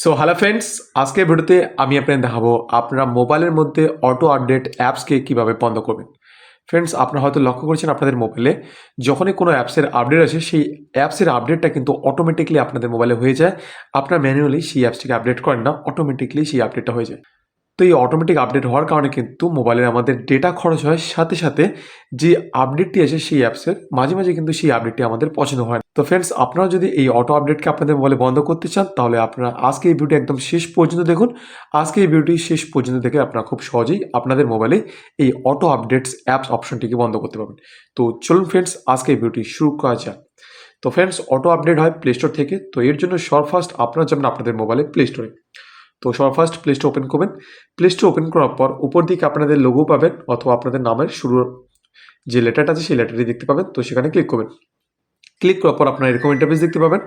So hello friends আজকে ভিডিওতে আমি আপনাদের দেখাবো আপনারা মোবাইলের মধ্যে অটো আপডেট অ্যাপসকে কীভাবে বন্ধ করবেন। ফ্রেন্ডস আপনারা হয়তো লক্ষ্য করেছেন আপনাদের মোবাইলে যখনই কোনো অ্যাপসের আপডেট আসে, সেই অ্যাপসের আপডেটটা কিন্তু অটোমেটিকলি আপনাদের মোবাইলে হয়ে যায়। আপনারা ম্যানুয়ালি সেই অ্যাপসটিকে আপডেট করেন না অটোমেটিকলি সেই আপডেটটা হয়ে যায়। তো এই অটোমেটিক আপডেট হওয়ার কারণে কিন্তু মোবাইলের আমাদের ডেটা খরচ হয় সাথে সাথে যে আপডেটটি আছে সেই অ্যাপসের মাঝে মাঝে কিন্তু সেই আপডেটটি আমাদের পছন্দ হয় তো ফ্রেন্ডস আপনারা যদি এই অটো আপডেটকে আপনাদের মোবাইলে বন্ধ করতে চান, তাহলে আপনারা আজকে এই ভিডিওটি একদম শেষ পর্যন্ত দেখুন। আজকে এই ভিডিওটি শেষ পর্যন্ত দেখে আপনারা খুব সহজেই আপনাদের মোবাইলে এই অটো আপডেটস অ্যাপস অপশনটিকে বন্ধ করতে পারবেন। তো চলুন ফ্রেন্ডস আজকে এই ভিডিওটি শুরু করা যাক। তো ফ্রেন্ডস অটো আপডেট হয় প্লে স্টোর থেকে। তো এর জন্য সর্বফার্স্ট আপনারা যাবেন আপনাদের মোবাইলে প্লে স্টোরে তো সর্বফার্স্ট প্লে স্টোর ওপেন করবেন। প্লে স্টোর ওপেন করার পর উপর দিকে আপনাদের লোগো পাবেন অথবা আপনাদের নামের শুরুর যে লেটারটা আছে সেই লেটারটি দেখতে পাবেন। তো সেখানে ক্লিক করবেন। ক্লিক করার পর আপনারা এরকম ইন্টারফেস দেখতে পাবেন।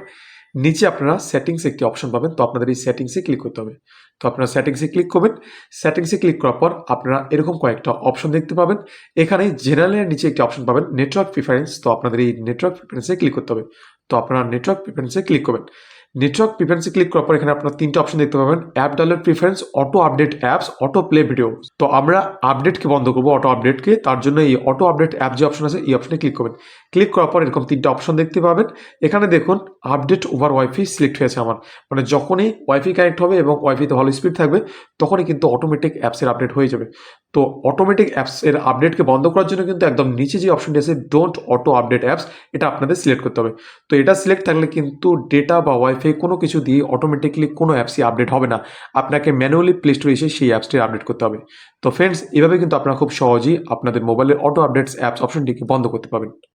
নিচে আপনারা সেটিংস একটি অপশন পাবেন। তো আপনাদের এই সেটিংসে ক্লিক করতে হবে। তো আপনারা সেটিংসে ক্লিক করবেন। সেটিংসে ক্লিক করার পর আপনারা এরকম কয়েকটা অপশন দেখতে পাবেন। এখানে জেনারেলের নিচে একটি অপশন পাবেন নেটওয়ার্ক প্রিফারেন্স তো আপনাদের এই নেটওয়ার্ক প্রিফারেন্সে ক্লিক করতে হবে। তো আপনারা নেটওয়ার্ক প্রিফারেন্সে ক্লিক করবেন। নেটওয়ার্ক প্রিফারেন্সে ক্লিক করার পর এখানে আপনার তিনটা অপশন দেখতে পাবেন। App download preference auto update apps auto play video তো আমরা আপডেটকে বন্ধ করব অটো আপডেটকে তার জন্য এই অটো আপডেট অ্যাপ যে অপশন আছে, এই অপশনে ক্লিক করবেন। ক্লিক করার পর এরকম তিনটা অপশন দেখতে পাবেন। এখানে দেখুন আপডেট ওভার ওয়াইফাই সিলেক্ট হয়েছে আমার। মানে যখনই ওয়াইফাই কানেক্ট হবে এবং ওয়াইফাইতে ভালো স্পিড থাকবে, তখনই কিন্তু অটোমেটিক অ্যাপসের আপডেট হয়ে যাবে। তো অটোমেটিক অ্যাপস এর আপডেটকে বন্ধ করার জন্য কিন্তু একদম নিচে যে অপশনটি আছে ডোন্ট অটো আপডেট অ্যাপস এটা আপনাদের সিলেক্ট করতে হবে। তো এটা সিলেক্ট থাকলে কিন্তু ডেটা বা ওয়াইফাই কোনো কিছু দিয়ে অটোমেটিকলি কোনো অ্যাপসই আপডেট হবে না। আপনাকে ম্যানুয়ালি প্লে স্টোরে এসে সেই অ্যাপসটি আপডেট করতে হবে। তো ফ্রেন্ডস এভাবে কিন্তু আপনারা খুব সহজেই আপনাদের মোবাইলের অটো আপডেটস অ্যাপস অপশনটিকে বন্ধ করতে পারবেন।